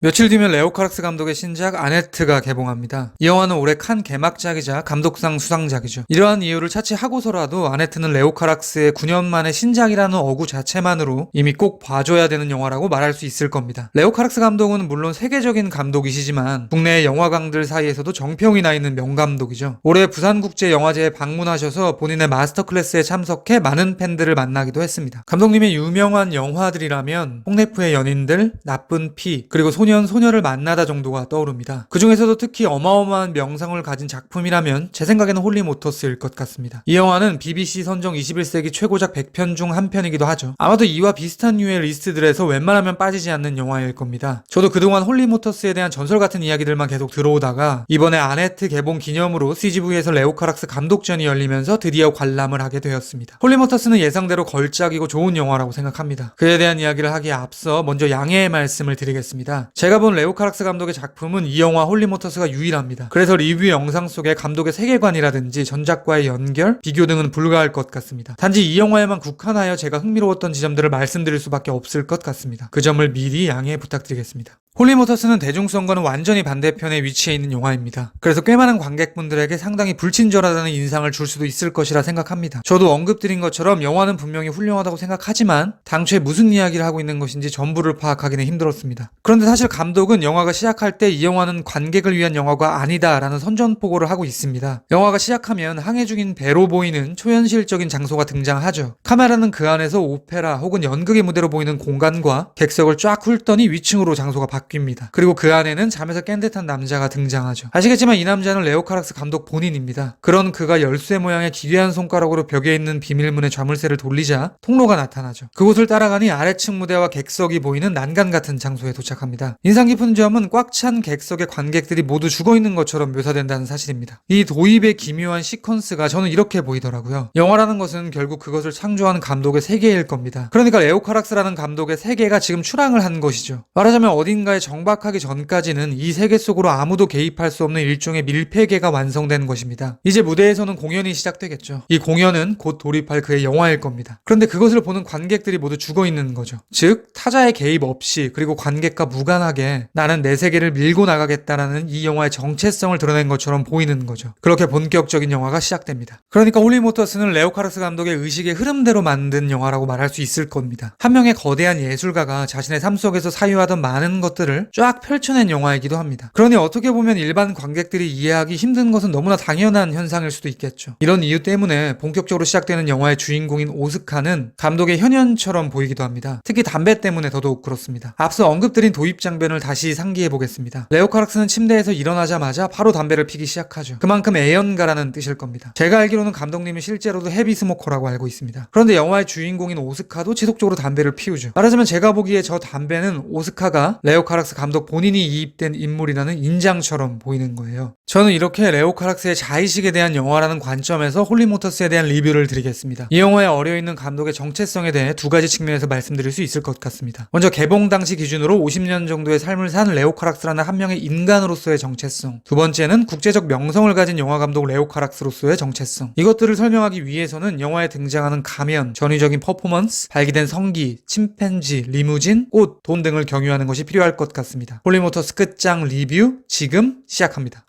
며칠 뒤면 레오 카락스 감독의 신작 아네트가 개봉합니다. 이 영화는 올해 칸 개막작이자 감독상 수상작이죠. 이러한 이유를 차치하고서라도 아네트는 레오 카락스의 9년 만의 신작이라는 어구 자체만으로 이미 꼭 봐줘야 되는 영화라고 말할 수 있을 겁니다. 레오 카락스 감독은 물론 세계적인 감독이시지만 국내 영화광들 사이에서도 정평이 나 있는 명감독이죠. 올해 부산국제영화제에 방문하셔서 본인의 마스터 클래스에 참석해 많은 팬들을 만나기도 했습니다. 감독님의 유명한 영화들이라면 홍네프의 연인들, 나쁜 피, 그리고 소년 소녀를 만나다 정도가 떠오릅니다. 그 중에서도 특히 어마어마한 명성을 가진 작품이라면 제 생각에는 홀리 모터스일 것 같습니다. 이 영화는 BBC 선정 21세기 최고작 100편 중 한 편이기도 하죠. 아마도 이와 비슷한 류의 리스트들에서 웬만하면 빠지지 않는 영화일 겁니다. 저도 그동안 홀리 모터스에 대한 전설 같은 이야기들만 계속 들어오다가 이번에 아네트 개봉 기념으로 CGV에서 레오카락스 감독전이 열리면서 드디어 관람을 하게 되었습니다. 홀리 모터스는 예상대로 걸작이고 좋은 영화라고 생각합니다. 그에 대한 이야기를 하기에 앞서 먼저 양해의 말씀을 드리겠습니다. 제가 본 레오 카락스 감독의 작품은 이 영화 홀리모터스가 유일합니다. 그래서 리뷰 영상 속에 감독의 세계관이라든지 전작과의 연결, 비교 등은 불가할 것 같습니다. 단지 이 영화에만 국한하여 제가 흥미로웠던 지점들을 말씀드릴 수밖에 없을 것 같습니다. 그 점을 미리 양해 부탁드리겠습니다. 홀리모터스는 대중성과는 완전히 반대편에 위치해 있는 영화입니다. 그래서 꽤 많은 관객분들에게 상당히 불친절하다는 인상을 줄 수도 있을 것이라 생각합니다. 저도 언급드린 것처럼 영화는 분명히 훌륭하다고 생각하지만 당초에 무슨 이야기를 하고 있는 것인지 전부를 파악하기는 힘들었습니다. 그런데 사실 감독은 영화가 시작할 때 이 영화는 관객을 위한 영화가 아니다라는 선전포고를 하고 있습니다. 영화가 시작하면 항해 중인 배로 보이는 초현실적인 장소가 등장하죠. 카메라는 그 안에서 오페라 혹은 연극의 무대로 보이는 공간과 객석을 쫙 훑더니 위층으로 장소가 바 뀝니다. 그리고 그 안에는 잠에서 깬 듯한 남자가 등장하죠. 아시겠지만 이 남자는 레오카락스 감독 본인입니다. 그런 그가 열쇠 모양의 기괴한 손가락으로 벽에 있는 비밀문의 자물쇠를 돌리자 통로가 나타나죠. 그곳을 따라가니 아래층 무대와 객석이 보이는 난간 같은 장소에 도착합니다. 인상 깊은 점은 꽉 찬 객석의 관객들이 모두 죽어 있는 것처럼 묘사된다는 사실입니다. 이 도입의 기묘한 시퀀스가 저는 이렇게 보이더라고요. 영화라는 것은 결국 그것을 창조한 감독의 세계일 겁니다. 그러니까 레오카락스라는 감독의 세계가 지금 출항을 한 것이죠. 말하자면 어딘가 에 정박하기 전까지는 이 세계 속으로 아무도 개입할 수 없는 일종의 밀폐계가 완성된 것입니다. 이제 무대에서는 공연이 시작되겠죠. 이 공연은 곧 돌입할 그의 영화일 겁니다. 그런데 그것을 보는 관객들이 모두 죽어 있는 거죠. 즉 타자의 개입 없이 그리고 관객과 무관하게 나는 내 세계를 밀고 나가겠다라는 이 영화의 정체성을 드러낸 것처럼 보이는 거죠. 그렇게 본격적인 영화가 시작됩니다. 그러니까 홀리모터스는 레오카르스 감독의 의식의 흐름대로 만든 영화라고 말할 수 있을 겁니다. 한 명의 거대한 예술가가 자신의 삶 속에서 사유하던 많은 것들 을 쫙 펼쳐낸 영화이기도 합니다. 그러니 어떻게 보면 일반 관객들이 이해하기 힘든 것은 너무나 당연한 현상일 수도 있겠죠. 이런 이유 때문에 본격적으로 시작되는 영화의 주인공인 오스카는 감독의 현현처럼 보이기도 합니다. 특히 담배 때문에 더더욱 그렇습니다. 앞서 언급드린 도입 장면을 다시 상기해 보겠습니다. 레오카락스는 침대에서 일어나자마자 바로 담배를 피기 시작하죠. 그만큼 애연가라는 뜻일 겁니다. 제가 알기로는 감독님이 실제로도 헤비 스모커라고 알고 있습니다. 그런데 영화의 주인공인 오스카도 지속적으로 담배를 피우죠. 말하자면 제가 보기에 저 담배는 오스카가 레오카락스 감독 본인이 이입된 인물이라는 인장처럼 보이는 거예요. 저는 이렇게 레오 카락스의 자의식에 대한 영화라는 관점에서 홀리모터스에 대한 리뷰를 드리겠습니다. 이 영화에 어려있는 감독의 정체성에 대해 두 가지 측면에서 말씀드릴 수 있을 것 같습니다. 먼저 개봉 당시 기준으로 50년 정도의 삶을 산 레오 카락스라는 한 명의 인간으로서의 정체성. 두 번째는 국제적 명성을 가진 영화 감독 레오 카락스로서의 정체성. 이것들을 설명하기 위해서는 영화에 등장하는 가면, 전위적인 퍼포먼스, 발기된 성기, 침팬지, 리무진, 꽃, 돈 등을 경유하는 것이 필요할 것 같습니다. 홀리모터스 끝장 리뷰 지금 시작합니다.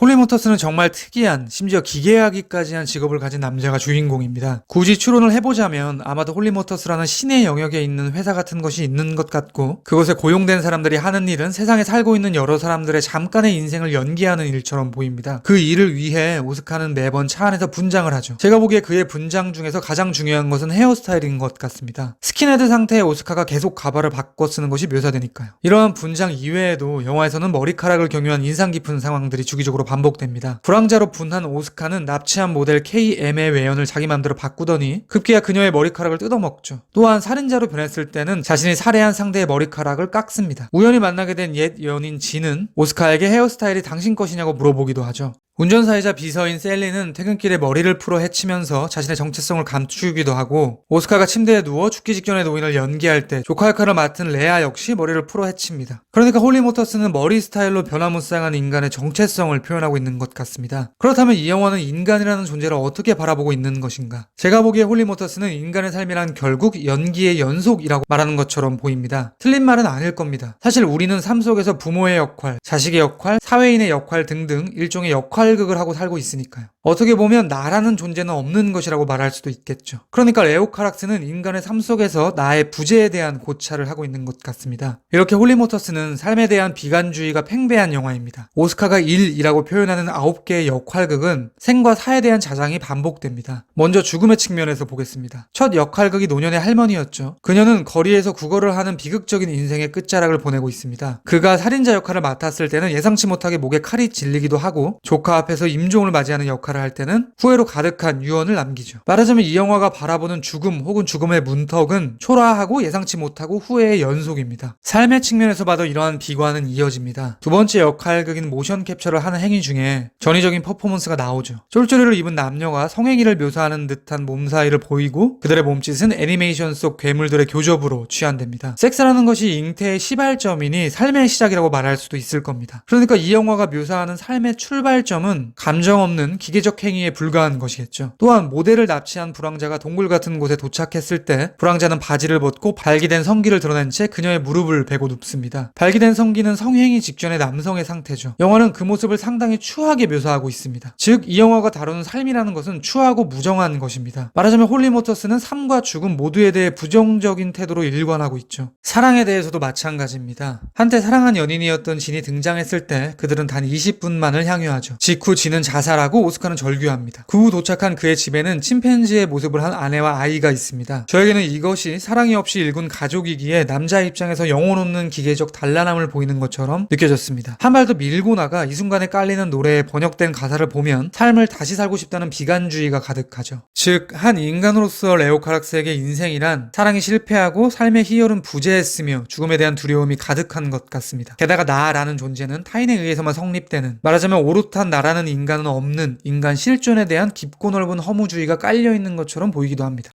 홀리모터스는 정말 특이한 심지어 기계하기까지 한 직업을 가진 남자가 주인공입니다. 굳이 추론을 해보자면 아마도 홀리모터스라는 신의 영역에 있는 회사 같은 것이 있는 것 같고 그곳에 고용된 사람들이 하는 일은 세상에 살고 있는 여러 사람들의 잠깐의 인생을 연기하는 일처럼 보입니다. 그 일을 위해 오스카는 매번 차 안에서 분장을 하죠. 제가 보기에 그의 분장 중에서 가장 중요한 것은 헤어스타일인 것 같습니다. 스킨헤드 상태의 오스카가 계속 가발을 바꿔 쓰는 것이 묘사되니까요. 이러한 분장 이외에도 영화에서는 머리카락을 경유한 인상 깊은 상황들이 주기적으로 반복됩니다. 불황자로 분한 오스카는 납치한 모델 KM의 외연을 자기 맘대로 바꾸더니 급기야 그녀의 머리카락을 뜯어먹죠. 또한 살인자로 변했을 때는 자신이 살해한 상대의 머리카락을 깎습니다. 우연히 만나게 된 옛 연인 진은 오스카에게 헤어스타일이 당신 것이냐고 물어보기도 하죠. 운전사이자 비서인 셀리는 퇴근길에 머리를 풀어 헤치면서 자신의 정체성을 감추기도 하고 오스카가 침대에 누워 죽기 직전의 노인을 연기할 때 조카 역할을 맡은 레아 역시 머리를 풀어 헤칩니다. 그러니까 홀리모터스는 머리 스타일로 변화무쌍한 인간의 정체성을 표현하고 있는 것 같습니다. 그렇다면 이 영화는 인간이라는 존재를 어떻게 바라보고 있는 것인가? 제가 보기에 홀리모터스는 인간의 삶이란 결국 연기의 연속이라고 말하는 것처럼 보입니다. 틀린 말은 아닐 겁니다. 사실 우리는 삶 속에서 부모의 역할, 자식의 역할, 사회인의 역할 등등 일종의 역할 극을 하고 살고 있으니까요. 어떻게 보면 나라는 존재는 없는 것이라고 말할 수도 있겠죠. 그러니까 레오카락스는 인간의 삶 속에서 나의 부재에 대한 고찰을 하고 있는 것 같습니다. 이렇게 홀리모터스는 삶에 대한 비관주의가 팽배한 영화입니다. 오스카가 1이라고 표현하는 9개의 역할극은 생과 사에 대한 자장이 반복됩니다. 먼저 죽음의 측면에서 보겠습니다. 첫 역할극이 노년의 할머니였죠. 그녀는 거리에서 구걸을 하는 비극적인 인생의 끝자락을 보내고 있습니다. 그가 살인자 역할을 맡았을 때는 예상치 못하게 목에 칼이 질리기도 하고 조카 앞에서 임종을 맞이하는 역할을 할 때는 후회로 가득한 유언을 남기죠. 말하자면 이 영화가 바라보는 죽음 혹은 죽음의 문턱은 초라하고 예상치 못하고 후회의 연속입니다. 삶의 측면에서 봐도 이러한 비관은 이어집니다. 두 번째 역할극인 모션 캡처를 하는 행위 중에 전위적인 퍼포먼스가 나오죠. 쫄쫄이를 입은 남녀가 성행위를 묘사하는 듯한 몸 사이를 보이고 그들의 몸짓은 애니메이션 속 괴물들의 교접으로 취한됩니다. 섹스라는 것이 잉태의 시발점이니 삶의 시작이라고 말할 수도 있을 겁니다. 그러니까 이 영화가 묘사하는 삶의 출발점은 감정 없는 기계적 행위에 불과한 것이겠죠. 또한 모델을 납치한 불황자가 동굴 같은 곳에 도착했을 때 불황자는 바지를 벗고 발기된 성기를 드러낸 채 그녀의 무릎을 베고 눕습니다. 발기된 성기는 성행위 직전의 남성의 상태죠. 영화는 그 모습을 상당히 추하게 묘사하고 있습니다. 즉, 이 영화가 다루는 삶이라는 것은 추하고 무정한 것입니다. 말하자면 홀리모터스는 삶과 죽음 모두에 대해 부정적인 태도로 일관하고 있죠. 사랑에 대해서도 마찬가지입니다. 한때 사랑한 연인이었던 진이 등장했을 때 그들은 단 20분만을 향유하죠. 직후 진은 자살하고 오스카는 절규합니다. 그 후 도착한 그의 집에는 침팬지의 모습을 한 아내와 아이가 있습니다. 저에게는 이것이 사랑이 없이 일군 가족이기에 남자 입장에서 영혼 없는 기계적 단란함을 보이는 것처럼 느껴졌습니다. 한 발 더 밀고 나가 이 순간에 깔리는 노래의 번역된 가사를 보면 삶을 다시 살고 싶다는 비관주의가 가득하죠. 즉, 한 인간으로서 레오 카락스에게 인생이란 사랑이 실패하고 삶의 희열은 부재했으며 죽음에 대한 두려움이 가득한 것 같습니다. 게다가 나라는 존재는 타인에 의해서만 성립되는 말하자면 오롯한 나라는 인간은 없는 인간 실존에 대한 깊고 넓은 허무주의가 깔려 있는 것처럼 보이기도 합니다.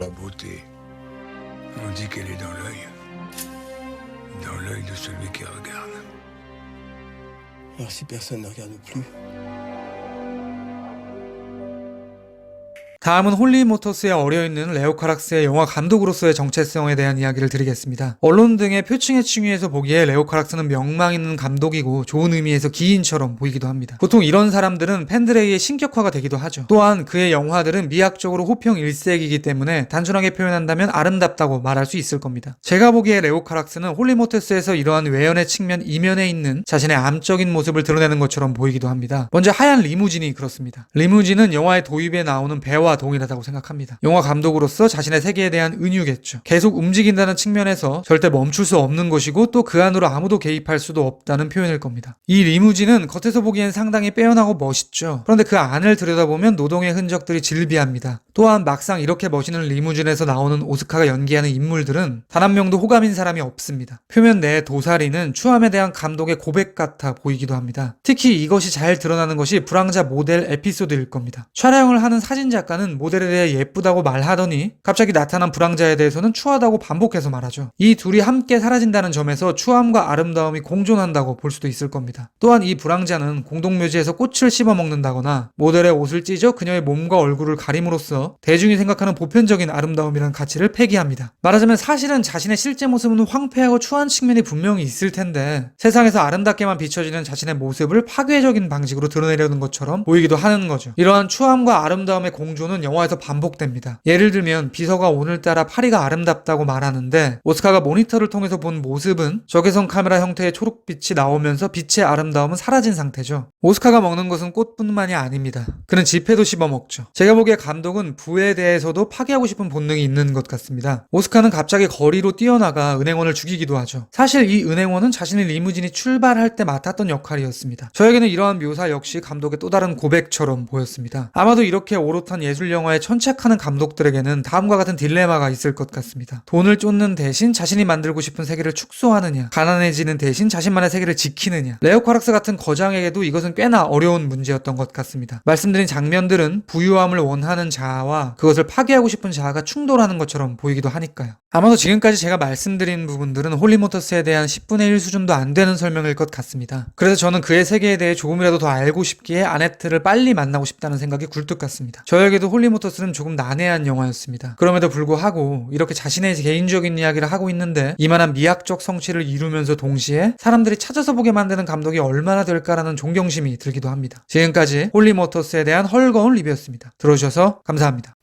La beauté, on dit qu'elle est dans l'œil. Dans l'œil de celui qui regarde. Alors si personne ne regarde plus, 다음은 홀리모터스에 어려있는 레오카락스의 영화 감독으로서의 정체성에 대한 이야기를 드리겠습니다. 언론 등의 표층의 층위에서 보기에 레오카락스는 명망 있는 감독이고 좋은 의미에서 기인처럼 보이기도 합니다. 보통 이런 사람들은 팬들에 의해 신격화가 되기도 하죠. 또한 그의 영화들은 미학적으로 호평 일색이기 때문에 단순하게 표현한다면 아름답다고 말할 수 있을 겁니다. 제가 보기에 레오카락스는 홀리모터스에서 이러한 외연의 측면 이면에 있는 자신의 암적인 모습을 드러내는 것처럼 보이기도 합니다. 먼저 하얀 리무진이 그렇습니다. 리무진은 영화의 도입에 나오는 배와 동일하다고 생각합니다. 영화 감독으로서 자신의 세계에 대한 은유겠죠. 계속 움직인다는 측면에서 절대 멈출 수 없는 것이고 또 그 안으로 아무도 개입할 수도 없다는 표현일 겁니다. 이 리무진은 겉에서 보기엔 상당히 빼어나고 멋있죠. 그런데 그 안을 들여다보면 노동의 흔적들이 질비합니다. 또한 막상 이렇게 멋있는 리무진에서 나오는 오스카가 연기하는 인물들은 단 한 명도 호감인 사람이 없습니다. 표면 내 도사리는 추함에 대한 감독의 고백 같아 보이기도 합니다. 특히 이것이 잘 드러나는 것이 불황자 모델 에피소드일 겁니다. 촬영을 하는 사진 작가는 모델에 대해 예쁘다고 말하더니 갑자기 나타난 불황자에 대해서는 추하다고 반복해서 말하죠. 이 둘이 함께 사라진다는 점에서 추함과 아름다움이 공존한다고 볼 수도 있을 겁니다. 또한 이 불황자는 공동묘지에서 꽃을 씹어 먹는다거나 모델의 옷을 찢어 그녀의 몸과 얼굴을 가림으로써 대중이 생각하는 보편적인 아름다움이라는 가치를 폐기합니다. 말하자면 사실은 자신의 실제 모습은 황폐하고 추한 측면이 분명히 있을 텐데 세상에서 아름답게만 비춰지는 자신의 모습을 파괴적인 방식으로 드러내려는 것처럼 보이기도 하는 거죠. 이러한 추함과 아름다움의 공존 은 영화에서 반복됩니다. 예를 들면 비서가 오늘따라 파리가 아름답다고 말하는데 오스카가 모니터를 통해서 본 모습은 적외선 카메라 형태의 초록빛이 나오면서 빛의 아름다움은 사라진 상태죠. 오스카가 먹는 것은 꽃뿐만이 아닙니다. 그는 지폐도 씹어 먹죠. 제가 보기에 감독은 부에 대해서도 파괴하고 싶은 본능이 있는 것 같습니다. 오스카는 갑자기 거리로 뛰어나가 은행원을 죽이기도 하죠. 사실 이 은행원은 자신의 리무진이 출발할 때 맡았던 역할이었습니다. 저에게는 이러한 묘사 역시 감독의 또 다른 고백처럼 보였습니다. 아마도 이렇게 오롯한 예술 예술 영화에 천착하는 감독들에게는 다음과 같은 딜레마가 있을 것 같습니다. 돈을 쫓는 대신 자신이 만들고 싶은 세계를 축소하느냐, 가난해지는 대신 자신만의 세계를 지키느냐. 레오 카락스 같은 거장에게도 이것은 꽤나 어려운 문제였던 것 같습니다. 말씀드린 장면들은 부유함을 원하는 자아와 그것을 파괴하고 싶은 자아가 충돌하는 것처럼 보이기도 하니까요. 아마도 지금까지 제가 말씀드린 부분들은 홀리모터스에 대한 10분의 1 수준도 안 되는 설명일 것 같습니다. 그래서 저는 그의 세계에 대해 조금이라도 더 알고 싶기에 아네트를 빨리 만나고 싶다는 생각이 굴뚝 같습니다. 저에게도 홀리모터스는 조금 난해한 영화였습니다. 그럼에도 불구하고 이렇게 자신의 개인적인 이야기를 하고 있는데 이만한 미학적 성취를 이루면서 동시에 사람들이 찾아서 보게 만드는 감독이 얼마나 될까라는 존경심이 들기도 합니다. 지금까지 홀리모터스에 대한 헐거운 리뷰였습니다. 들어주셔서 감사합니다.